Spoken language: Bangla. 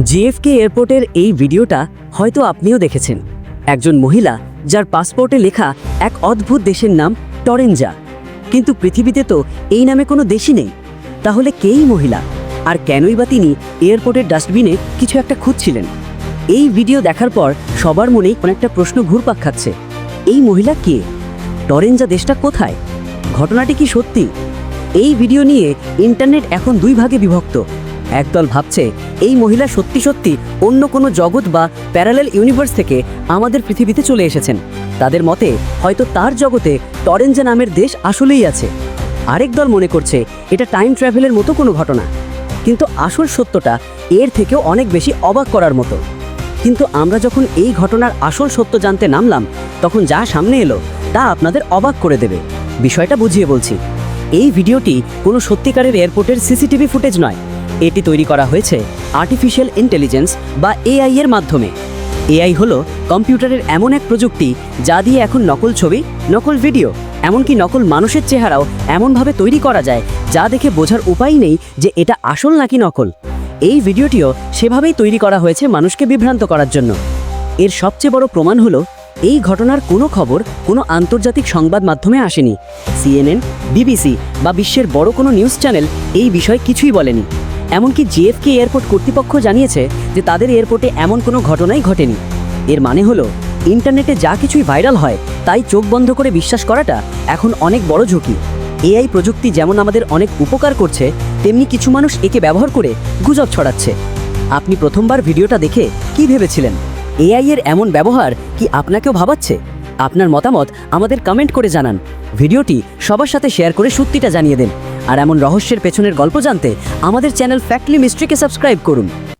জিএফকে এয়ারপোর্টের এই ভিডিওটা হয়তো আপনিও দেখেছেন। একজন মহিলা যার পাসপোর্টে লেখা এক অদ্ভুত দেশের নাম টরেঞ্জা কিন্তু পৃথিবীতে তো এই নামে কোনো দেশই নেই। তাহলে কেই মহিলা? আর কেনই বা তিনি এয়ারপোর্টের ডাস্টবিনে কিছু একটা খুঁজছিলেন? এই ভিডিও দেখার পর সবার মনেই অনেকটা প্রশ্ন ঘুরপাক খাচ্ছে। এই মহিলা কে? টরেঞ্জা দেশটা কোথায়? ঘটনাটি কি সত্যি? এই ভিডিও নিয়ে ইন্টারনেট এখন দুই ভাগে বিভক্ত। একদল ভাবছে, এই মহিলা সত্যি সত্যি অন্য কোনো জগৎ বা প্যারালেল ইউনিভার্স থেকে আমাদের পৃথিবীতে চলে এসেছেন। তাদের মতে, হয়তো তার জগতে টরেঞ্জা নামের দেশ আসলেই আছে। আরেক দল মনে করছে, এটা টাইম ট্রাভেলের মতো কোনো ঘটনা। কিন্তু আসল সত্যটা এর থেকেও অনেক বেশি অবাক করার মতো। কিন্তু আমরা যখন এই ঘটনার আসল সত্য জানতে নামলাম, তখন যা সামনে এলো, তা আপনাদের অবাক করে দেবে। বিষয়টা বুঝিয়ে বলছি, এই ভিডিওটি কোনো সত্যিকারের এয়ারপোর্টের সিসিটিভি ফুটেজ নয়। এটি তৈরি করা হয়েছে আর্টিফিশিয়াল ইন্টেলিজেন্স বা এআই এর মাধ্যমে। এআই হলো কম্পিউটারের এমন এক প্রযুক্তি যা দিয়ে এখন নকল ছবি, নকল ভিডিও, এমনকি নকল মানুষের চেহারাও এমনভাবে তৈরি করা যায় যা দেখে বোঝার উপায় নেই যে এটা আসল নাকি নকল। এই ভিডিওটিও সেভাবেই তৈরি করা হয়েছে মানুষকে বিভ্রান্ত করার জন্য। এর সবচেয়ে বড় প্রমাণ হলো, এই ঘটনার কোনো খবর কোনো আন্তর্জাতিক সংবাদ মাধ্যমে আসেনি। সিএনএন বিবিসি বা বিশ্বের বড় কোনো নিউজ চ্যানেল এই বিষয়ে কিছুই বলেনি। এমনকি জিএফকে এয়ারপোর্ট কর্তৃপক্ষ জানিয়েছে যে তাদের এয়ারপোর্টে এমন কোনো ঘটনাই ঘটেনি। এর মানে হলো, ইন্টারনেটে যা কিছুই ভাইরাল হয়, তাই চোখ বন্ধ করে বিশ্বাস করাটা এখন অনেক বড় ঝুঁকি। এআই প্রযুক্তি যেমন আমাদের অনেক উপকার করছে, তেমনি কিছু মানুষ একে ব্যবহার করে গুজব ছড়াচ্ছে। আপনি প্রথমবার ভিডিওটা দেখে কি ভেবেছিলেন? এআই এর এমন ব্যবহার কি আপনাকেও ভাবাচ্ছে? আপনার মতামত আমাদের কমেন্ট করে জানান। ভিডিওটি সবার সাথে শেয়ার করে সত্যিটা জানিয়ে দেন। আর এমন রহস্যের পেছনের গল্প জানতে আমাদের চ্যানেল ফ্যাক্টলি মিস্ট্রিকে সাবস্ক্রাইব করুন।